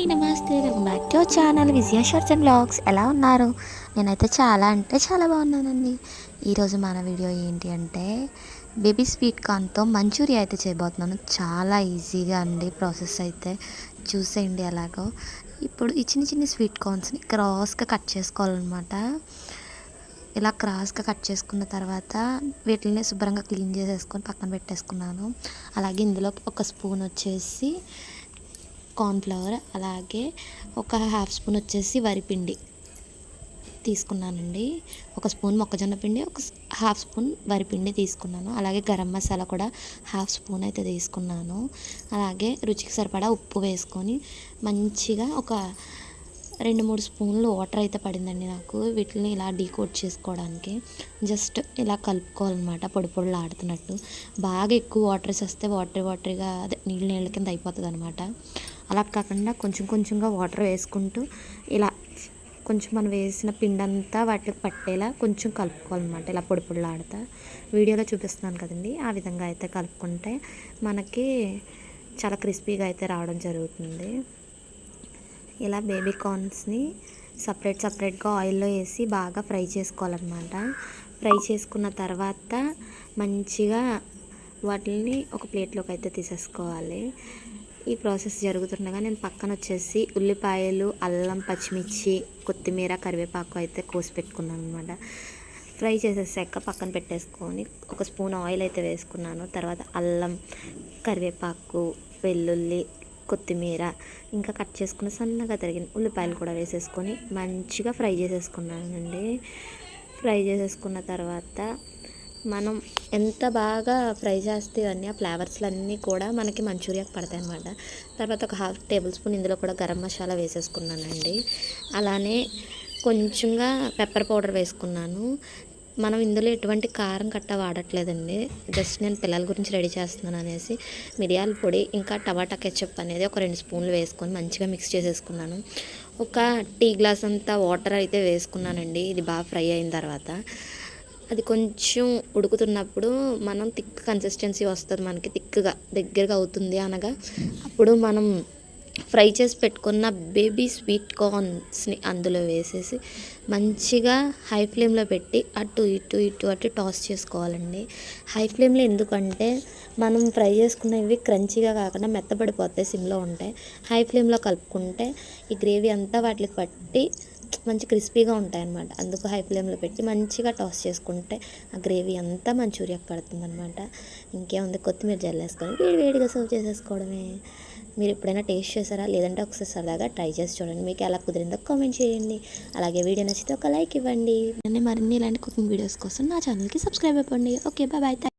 అండి నమస్తే. Welcome back to channel Vijaya shorts and blogs. ఎలా ఉన్నారు? నేనైతే చాలా అంటే చాలా బాగున్నానండి. ఈరోజు మన వీడియో ఏంటి అంటే బేబీ స్వీట్ కార్న్తో మంచూరియా అయితే చేయబోతున్నాను. చాలా ఈజీగా అండి ప్రాసెస్ అయితే. చూసేయండి ఎలాగో ఇప్పుడు ఈ చిన్న చిన్న స్వీట్ కార్న్స్ని క్రాస్గా కట్ చేసుకోవాలన్నమాట. ఇలా క్రాస్గా కట్ చేసుకున్న తర్వాత వీటిని శుభ్రంగా క్లీన్ చేసేసుకొని పక్కన పెట్టేసుకున్నాను. అలాగే ఇందులో ఒక స్పూన్ వచ్చేసి కార్న్ఫ్లవర్ అలాగే ఒక హాఫ్ స్పూన్ వచ్చేసి వరిపిండి తీసుకున్నానండి. ఒక స్పూన్ మొక్కజొన్న పిండి ఒక హాఫ్ స్పూన్ వరిపిండి తీసుకున్నాను. అలాగే గరం మసాలా కూడా హాఫ్ స్పూన్ అయితే తీసుకున్నాను. అలాగే రుచికి సరిపడా ఉప్పు వేసుకొని మంచిగా ఒక రెండు మూడు స్పూన్లు వాటర్ అయితే పడిందండి నాకు. వీటిని ఇలా డీకోట్ చేసుకోవడానికి. జస్ట్ ఇలా కలుపుకోవాలన్నమాట పొడి పొడులు ఆడుతున్నట్టు. బాగా ఎక్కువ వాటర్స్ వస్తే వాటర్ వాటర్గా అదే నీళ్ళు నీళ్ళ కింద అయిపోతుంది అనమాట అలా కాకుండా కొంచెం కొంచెంగా వాటర్ వేసుకుంటూ ఇలా కొంచెం మనం వేసిన పిండి అంతా వాటికి పట్టేలా కొంచెం కలుపుకోవాలన్నమాట. ఇలా పొడి పొడిలాడుతా. వీడియోలో చూపిస్తున్నాను కదండి. ఆ విధంగా అయితే కలుపుకుంటే మనకి చాలా క్రిస్పీగా అయితే రావడం జరుగుతుంది. ఇలా బేబీ కార్న్స్ని సపరేట్ సపరేట్గా ఆయిల్లో వేసి బాగా ఫ్రై చేసుకోవాలన్నమాట. ఫ్రై చేసుకున్న తర్వాత మంచిగా వాటిని ఒక ప్లేట్లోకి అయితే తీసేసుకోవాలి. ఈ ప్రాసెస్ జరుగుతుండగా నేను పక్కన వచ్చేసి ఉల్లిపాయలు అల్లం పచ్చిమిర్చి కొత్తిమీర కరివేపాకు అయితే కోసి పెట్టుకున్నాను అనమాట ఫ్రై చేసేసాక పక్కన పెట్టేసుకొని ఒక స్పూన్ ఆయిల్ అయితే వేసుకున్నాను. తర్వాత అల్లం కరివేపాకు వెల్లుల్లి కొత్తిమీర ఇంకా కట్ చేసుకున్న సన్నగా తరిగిన ఉల్లిపాయలు కూడా వేసేసుకొని మంచిగా ఫ్రై చేసేసుకున్నానండి. ఫ్రై చేసేసుకున్న తర్వాత మనం ఎంత బాగా ఫ్రై చేస్తే ఇవన్నీ ఆ ఫ్లేవర్స్లన్నీ కూడా మనకి మంచూరియాకి పడతాయి అన్నమాట తర్వాత ఒక హాఫ్ టేబుల్ స్పూన్ ఇందులో కూడా గరం మసాలా వేసేసుకున్నానండి. అలానే కొంచెంగా పెప్పర్ పౌడర్ వేసుకున్నాను. మనం ఇందులో ఎటువంటి కారం కట్ట వాడట్లేదండి. జస్ట్ నేను పిల్లల గురించి రెడీ చేస్తున్నాను అనేసి మిరియాల పొడి ఇంకా టమాటా కెచప్ అనేది ఒక రెండు స్పూన్లు వేసుకొని మంచిగా మిక్స్ చేసేసుకున్నాను. ఒక టీ గ్లాస్ అంతా వాటర్ అయితే వేసుకున్నానండి. ఇది బాగా ఫ్రై అయిన తర్వాత. అది కొంచెం ఉడుకుతున్నప్పుడు మనం థిక్ కన్సిస్టెన్సీ వస్తుంది మనకి థిక్గా దగ్గరగా అవుతుంది అనగా అప్పుడు మనం ఫ్రై చేసి పెట్టుకున్న బేబీ స్వీట్ కార్న్స్ని అందులో వేసేసి మంచిగా హై ఫ్లేమ్లో పెట్టి అటు ఇటు ఇటు అటు టాస్ చేసుకోవాలండి. హై ఫ్లేమ్లో ఎందుకంటే మనం ఫ్రై చేసుకున్నవి క్రంచీగా కాకుండా మెత్తపడిపోతాయి సిమ్లో ఉంటాయి. హై ఫ్లేమ్లో కలుపుకుంటే ఈ గ్రేవీ అంతా వాటికి పట్టి మంచి క్రిస్పీగా ఉంటాయన్నమాట. అందుకు హై ఫ్లేమ్లో పెట్టి మంచిగా టాస్ చేసుకుంటే ఆ గ్రేవీ అంతా మంచూరియాకి పడుతుంది అనమాట ఇంకేముంది? కొత్తిమీర జల్లేసుకొని వేడి వేడిగా సర్వ్ చేసేసుకోవడమే. మీరు ఎప్పుడైనా టేస్ట్ చేశారా? లేదంటే ఒకసారి సరదాగా ట్రై చేసి చూడండి. మీకు ఎలా కుదిరిందో కామెంట్ చేయండి. అలాగే వీడియో నచ్చితే ఒక లైక్ ఇవ్వండి. మరిన్ని ఇలాంటి కుకింగ్ వీడియోస్ కోసం నా ఛానల్కి సబ్స్క్రైబ్ అయిపోండి ఓకే బాయ్ బాయ్.